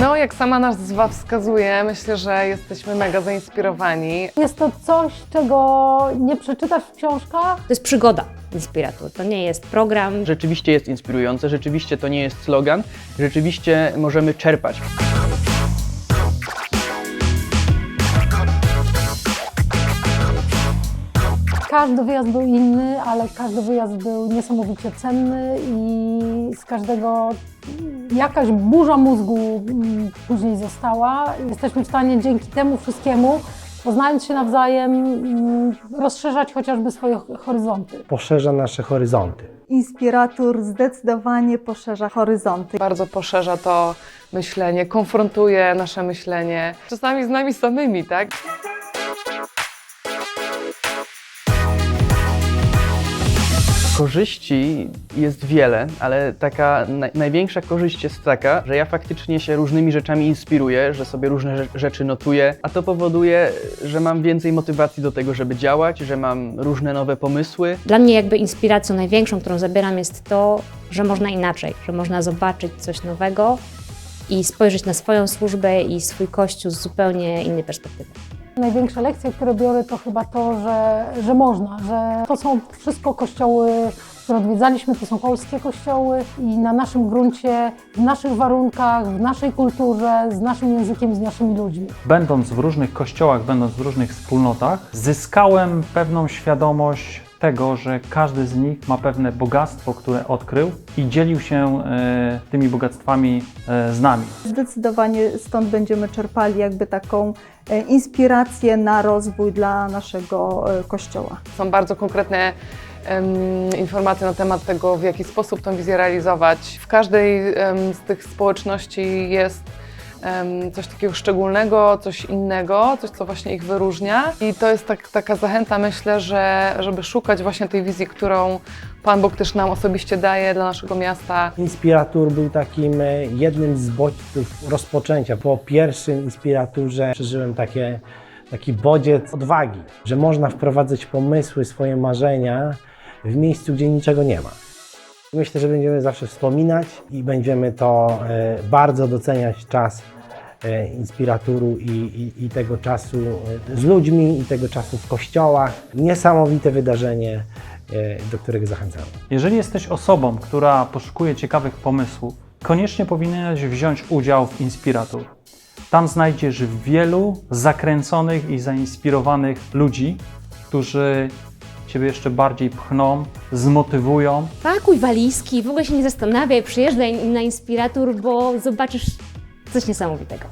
No, jak sama nazwa wskazuje, myślę, że jesteśmy mega zainspirowani. Jest to coś, czego nie przeczytasz w książkach. To jest przygoda Inspiratur. To nie jest program. Rzeczywiście jest inspirujące, rzeczywiście to nie jest slogan, rzeczywiście możemy czerpać. Każdy wyjazd był inny, ale każdy wyjazd był niesamowicie cenny i z każdego jakaś burza mózgu mm, później została. Jesteśmy w stanie dzięki temu wszystkiemu, poznając się nawzajem, mm, rozszerzać chociażby swoje horyzonty. poszerza nasze horyzonty. Inspirator zdecydowanie poszerza horyzonty. Bardzo poszerza to myślenie, konfrontuje nasze myślenie, czasami z nami samymi, tak? Korzyści jest wiele, ale taka naj, największa korzyść jest taka, że ja faktycznie się różnymi rzeczami inspiruję, że sobie różne rze- rzeczy notuję, a to powoduje, że mam więcej motywacji do tego, żeby działać, że mam różne nowe pomysły. Dla mnie jakby inspiracją największą, którą zabieram jest to, że można inaczej, że można zobaczyć coś nowego i spojrzeć na swoją służbę i swój kościół z zupełnie innej perspektywy. Największe lekcje, które biorę, to chyba to, że, że można, że to są wszystko kościoły, które odwiedzaliśmy, to są polskie kościoły i na naszym gruncie, w naszych warunkach, w naszej kulturze, z naszym językiem, z naszymi ludźmi. Będąc w różnych kościołach, będąc w różnych wspólnotach, zyskałem pewną świadomość tego, że każdy z nich ma pewne bogactwo, które odkrył i dzielił się e, tymi bogactwami e, z nami. Zdecydowanie stąd będziemy czerpali jakby taką e, inspirację na rozwój dla naszego kościoła. Są bardzo konkretne informacje na temat tego, w jaki sposób tę wizję realizować. W każdej z tych społeczności jest coś takiego szczególnego, coś innego, coś, co właśnie ich wyróżnia. I to jest tak, taka zachęta, myślę, że żeby szukać właśnie tej wizji, którą Pan Bóg też nam osobiście daje dla naszego miasta. Inspiratur był takim e, jednym z bodźców rozpoczęcia. Po pierwszym inspiraturze przeżyłem takie, taki bodziec odwagi, że można wprowadzać pomysły, swoje marzenia w miejscu, gdzie niczego nie ma. Myślę, że będziemy zawsze wspominać i będziemy to e, bardzo doceniać czas e, inspiraturu i, i, i tego czasu e, z ludźmi, i tego czasu w kościołach. Niesamowite wydarzenie, do którego zachęcamy. Jeżeli jesteś osobą, która poszukuje ciekawych pomysłów, koniecznie powinieneś wziąć udział w Inspiratur. Tam znajdziesz wielu zakręconych i zainspirowanych ludzi, którzy Ciebie jeszcze bardziej pchną, zmotywują Pakuj walizki, w ogóle się nie zastanawiaj, przyjeżdżaj na Inspiratur, bo zobaczysz coś niesamowitego.